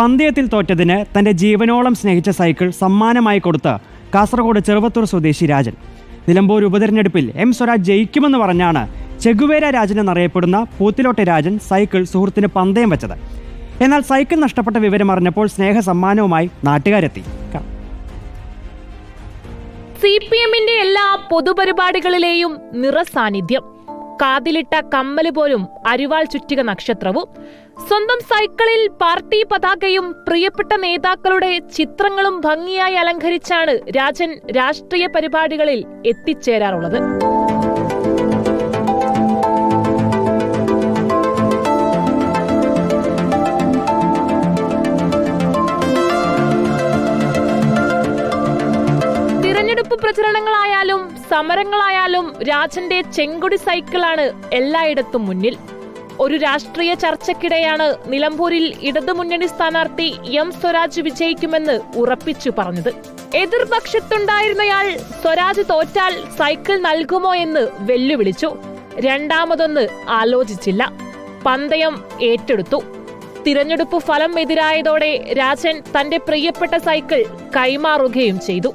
പന്തയത്തിൽ തോറ്റതിന് തന്റെ ജീവനോളം സ്നേഹിച്ച സൈക്കിൾ സമ്മാനമായി കൊടുത്ത് കാസർഗോഡ് ചെറുവത്തൂർ സ്വദേശി രാജൻ. നിലമ്പൂർ ഉപതെരഞ്ഞെടുപ്പിൽ എം സ്വരാജ് ജയിക്കുമെന്ന് പറഞ്ഞാണ് ചെഗുവേര രാജൻ എന്നറിയപ്പെടുന്ന പൂത്തിലോട്ടെ രാജൻ സൈക്കിൾ സുഹൃത്തിന് പന്തയം വെച്ചത്. എന്നാൽ സൈക്കിൾ നഷ്ടപ്പെട്ട വിവരം അറിഞ്ഞപ്പോൾ സ്നേഹ സമ്മാനവുമായി നാട്ടുകാരെത്തി. സി പി എമ്മിന്റെ എല്ലാ പൊതുപരിപാടികളിലെയും നിറസാന്നിധ്യം. കാതിലിട്ട കമ്മൽ പോലും അരിവാൾ ചുറ്റിക നക്ഷത്രവും. സ്വന്തം സൈക്കിളിൽ പാർട്ടി പതാകയും പ്രിയപ്പെട്ട നേതാക്കളുടെ ചിത്രങ്ങളും ഭംഗിയായി അലങ്കരിച്ചാണ് രാജൻ രാഷ്ട്രീയ പരിപാടികളിൽ എത്തിച്ചേരാറുള്ളത്. തിരഞ്ഞെടുപ്പ് പ്രചരണങ്ങളായാലും സമരങ്ങളായാലും രാജന്റെ ചെങ്കൊടി സൈക്കിളാണ് എല്ലായിടത്തും മുന്നിൽ. ഒരു രാഷ്ട്രീയ ചർച്ചയ്ക്കിടെയാണ് നിലമ്പൂരിൽ ഇടതുമുന്നണി സ്ഥാനാർത്ഥി എം സ്വരാജ് വിജയിക്കുമെന്ന് ഉറപ്പിച്ചു പറഞ്ഞത്. എതിർപക്ഷത്തുണ്ടായിരുന്നയാൾ സ്വരാജ് തോറ്റാൽ സൈക്കിൾ നൽകുമോ എന്ന് വെല്ലുവിളിച്ചു. രണ്ടാമതൊന്ന് ആലോചിച്ചില്ല. പന്തയം ഏറ്റെടുത്തു. തിരഞ്ഞെടുപ്പ് ഫലം എതിരായതോടെ രാജൻ തന്റെ പ്രിയപ്പെട്ട സൈക്കിൾ കൈമാറുകയും ചെയ്തു.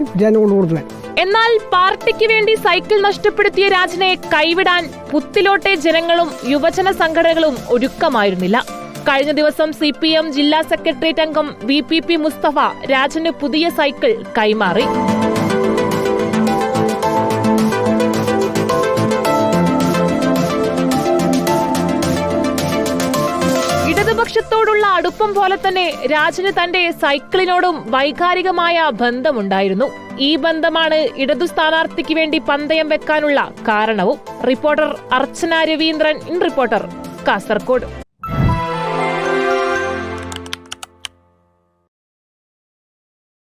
കൊണ്ട് എന്നാൽ പാർട്ടിക്ക് വേണ്ടി സൈക്കിൾ നഷ്ടപ്പെടുത്തിയ രാജനെ കൈവിടാൻ പുത്തിലോട്ടെ ജനങ്ങളും യുവജന സംഘടനകളും ഒരുക്കമായിരുന്നില്ല. കഴിഞ്ഞ ദിവസം സി പി എം ജില്ലാ സെക്രട്ടേറിയറ്റ് അംഗം വി പി പി മുസ്തഫ രാജന് പുതിയ സൈക്കിൾ കൈമാറി. ഇടതുപക്ഷത്തോടുള്ള അടുപ്പം പോലെ തന്നെ രാജന് തന്റെ സൈക്കിളിനോടും വൈകാരികമായ ബന്ധമുണ്ടായിരുന്നു. ഈ ബന്ധമാണ് ഇടതു സ്ഥാനാർത്ഥിക്ക് വേണ്ടി പന്തയം വെക്കാനുള്ള കാരണവും. Reporter Archana Raveendran in reporter Kasaragod